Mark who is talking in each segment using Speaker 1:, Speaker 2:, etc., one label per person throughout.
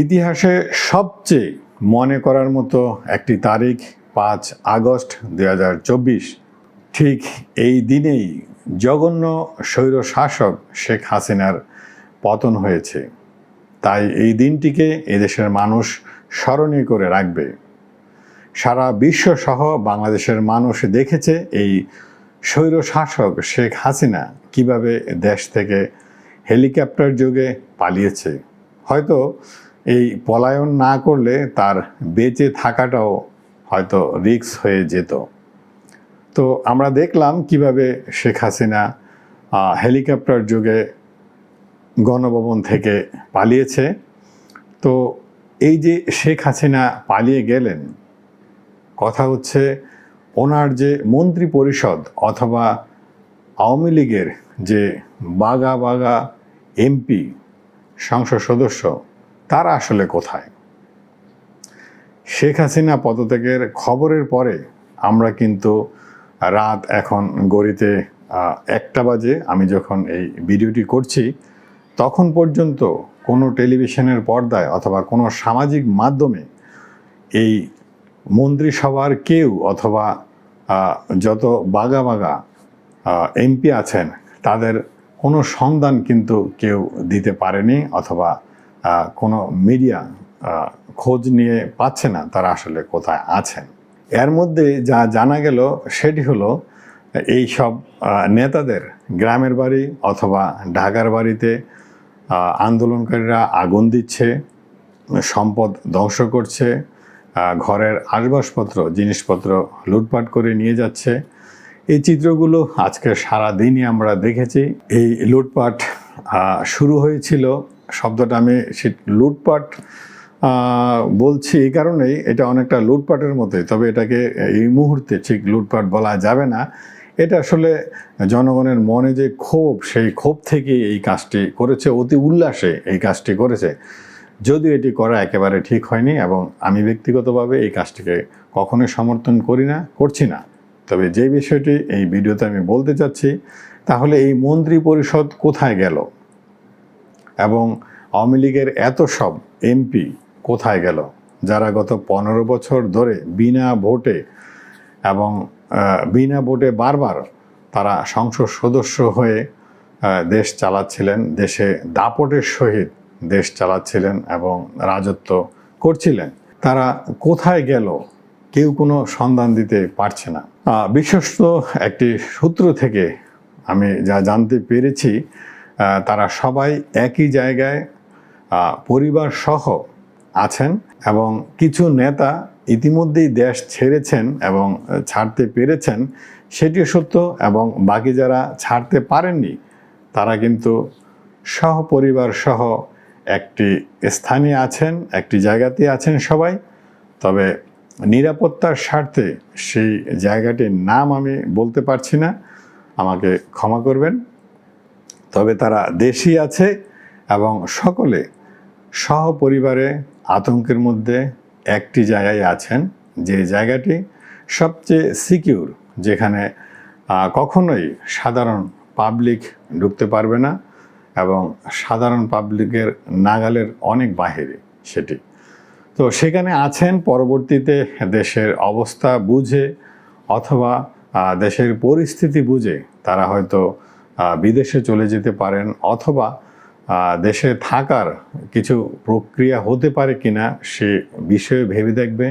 Speaker 1: ইতিহাসে সবচেয়ে মনে করার মতো একটি তারিখ পাঁচ আগস্ট দু হাজার চব্বিশ। ঠিক এই দিনেই জঘন্য স্বৈর শাসক শেখ হাসিনার পতন হয়েছে। তাই এই দিনটিকে এদেশের মানুষ স্মরণীয় করে রাখবে। সারা বিশ্ব সহ বাংলাদেশের মানুষ দেখেছে এই স্বৈর শাসক শেখ হাসিনা কীভাবে দেশ থেকে হেলিকপ্টার যোগে পালিয়েছে। হয়তো এই পলায়ন না করলে তার বেঁচে থাকাটাও হয়তো রিস্ক হয়ে যেত। তো আমরা দেখলাম কীভাবে শেখ হাসিনা হেলিকপ্টার যুগে গণভবন থেকে পালিয়েছে। তো এই যে শেখ হাসিনা পালিয়ে গেলেন, কথা হচ্ছে ওনার যে মন্ত্রী পরিষদ অথবা আওয়ামী লীগের যে বাগা বাগা এমপি, সংসদ সদস্য তারা আসলে কোথায়? শেখ হাসিনা পদত্যাগের খবরের পরে আমরা কিন্তু রাত এখন গড়িতে একটা বাজে আমি যখন এই ভিডিওটি করছি, তখন পর্যন্ত কোনো টেলিভিশনের পর্দায় অথবা কোনো সামাজিক মাধ্যমে এই মন্ত্রিসভার কেউ অথবা যত বাগা বাগা এমপি আছেন, তাদের কোনো সন্ধান কিন্তু কেউ দিতে পারেনি অথবা কোনো মিডিয়া খোঁজ নিয়ে পাচ্ছে না তারা আসলে কোথায় আছেন। এর মধ্যে যা জানা গেল সেটি হলো, এই সব নেতাদের গ্রামের বাড়ি অথবা ঢাকার বাড়িতে আন্দোলনকারীরা আগুন দিচ্ছে, সম্পদ ধ্বংস করছে ঘরের আসবাবপত্র, জিনিসপত্র লুটপাট করে নিয়ে যাচ্ছে। এই চিত্রগুলো আজকে সারা দিনই আমরা দেখেছি। এই লুটপাট শুরু হয়েছিল শব্দটা আমি সে- লুটপাট বলছি এই কারণেই এটা অনেকটা লুটপাটের মতোই, তবে এটাকে এই মুহূর্তে ঠিক লুটপাট বলা যাবে না। এটা আসলে জনগণের মনে যে ক্ষোভ, সেই ক্ষোভ থেকে এই কাজটি করেছে, অতি উল্লাসে এই কাজটি করেছে। যদিও এটি করা একেবারে ঠিক হয়নি এবং আমি ব্যক্তিগতভাবে এই কাজটিকে কখনোই সমর্থন করি না, করছি না। তবে যে বিষয়টি এই ভিডিওতে আমি বলতে চাচ্ছি, তাহলে এই মন্ত্রী পরিষদ কোথায় গেল? এবং আওয়ামী লীগের এত সব এমপি কোথায় গেল, যারা গত পনেরো বছর ধরে বিনা ভোটে এবং বিনা ভোটে বারবার তারা সংসদ সদস্য হয়ে দেশ চালাচ্ছিলেন, দেশে দাপটের সহিত দেশ চালাচ্ছিলেন এবং রাজত্ব করছিলেন। তারা কোথায় গেল কেউ কোনো সন্ধান দিতে পারছে না। বিশ্বস্ত একটি সূত্র থেকে আমি যা জানতে পেরেছি তারা সবাই একই জায়গায় পরিবার সহ আছেন এবং কিছু নেতা ইতিমধ্যেই দেশ ছেড়েছেন এবং ছাড়তে পেরেছেন, সেটিও সত্য এবং বাকি যারা ছাড়তে পারেননি, তারা কিন্তু সহপরিবার সহ একটি স্থানে আছেন, একটি জায়গাতে আছেন সবাই। তবে নিরাপত্তার স্বার্থে সেই জায়গাটির নাম আমি বলতে পারছি না। আমাকে ক্ষমা করবেন। তবে তারা দেশই আছে এবং সকলে সহপরিবারে আতঙ্কের মধ্যে একটি জায়গায় আছেন। যে জায়গাটি সবচেয়ে সিকিউর, যেখানে কখনোই সাধারণ পাবলিক ঢুকতে পারবে না এবং সাধারণ পাবলিকের নাগালের অনেক বাহিরে সেটি। তো সেখানে আছেন, পরবর্তীতে দেশের অবস্থা বুঝে অথবা দেশের পরিস্থিতি বুঝে তারা হয়তো বিদেশে চলে যেতে পারেন অথবা দেশে থাকার কিছু প্রক্রিয়া হতে পারে কিনা সে বিষয়ে ভেবে দেখবে।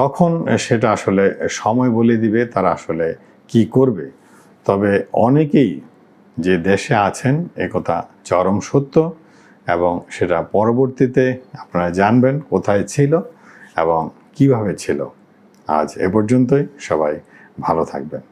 Speaker 1: তখন সেটা আসলে সময় বলে দিবে তারা আসলে কি করবে। তবে অনেকেই যে দেশে আছেন একথা চরম সত্য এবং সেটা পরবর্তীতে আপনারা জানবেন কোথায় ছিল এবং কীভাবে ছিল। আজ এ পর্যন্তই, সবাই ভালো থাকবেন।